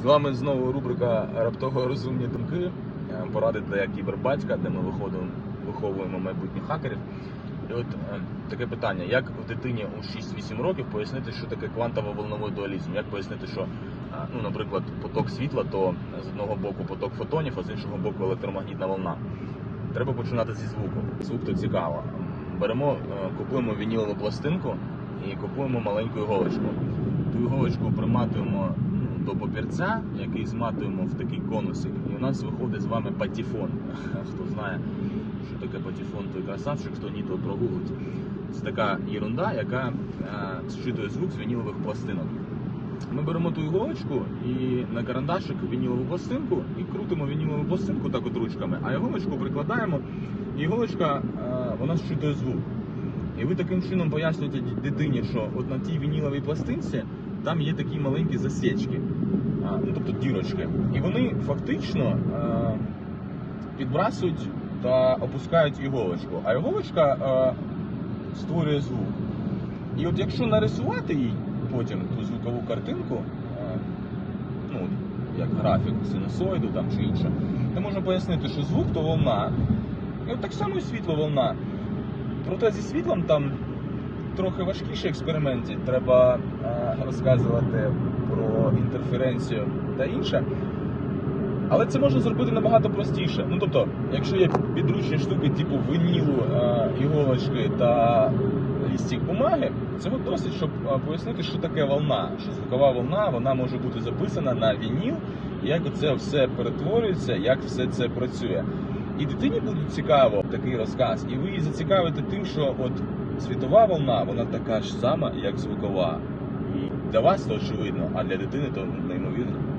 З вами знову рубрика Раптово розумні думки. Е, Поради для кібербатька, де ми виходимо, виховуємо майбутніх хакерів. І от е, таке питання: як в дитині у 6-8 років пояснити, що таке квантово-волновий дуалізм? Як пояснити, що, е, ну, наприклад, поток світла, то з одного боку поток фотонів, а з іншого боку електромагнітна волна. Треба починати зі звуку. Звук то цікаво. Беремо, е, купуємо вінілову пластинку і купуємо маленьку іголочку. Ту іголочку приматуємо до папірця, який зматуємо в такий конусик, і у нас виходить з вами патефон. Хто знає, що таке патефон, той красавчик, хто ні, то прогуглить. Це така ерунда, яка е, зчитує звук з вінілових пластинок. Ми беремо ту іголочку і на карандашик вінілову пластинку і крутимо вінілову пластинку так от ручками, а іголочку прикладаємо. І іголочка е, вона зчитує звук. І ви таким чином пояснюєте дитині, що от на тій вініловій пластинці там є такі маленькі засічки, ну тобто дірочки. І вони фактично підбрасують та опускають іголочку. А іголочка створює звук. І от якщо нарисувати їй потім ту звукову картинку, ну, як графік синусоїду там чи інше, то можна пояснити, що звук то волна. І от так само і світло волна. Проте зі світлом там трохи важкіші експерименти. Треба е, розказувати про інтерференцію та інше. Але це можна зробити набагато простіше. Ну тобто, якщо є підручні штуки, типу винілу, е, іголочки та лістик бумаги, цього досить, щоб е, пояснити, що таке волна. Що звукова волна вона може бути записана на вініл, як це все перетворюється, як все це працює. І дитині буде цікаво такий розказ, і ви її зацікавите тим, що от світова волна, вона така ж сама, як звукова. І для вас то очевидно, а для дитини то неймовірно.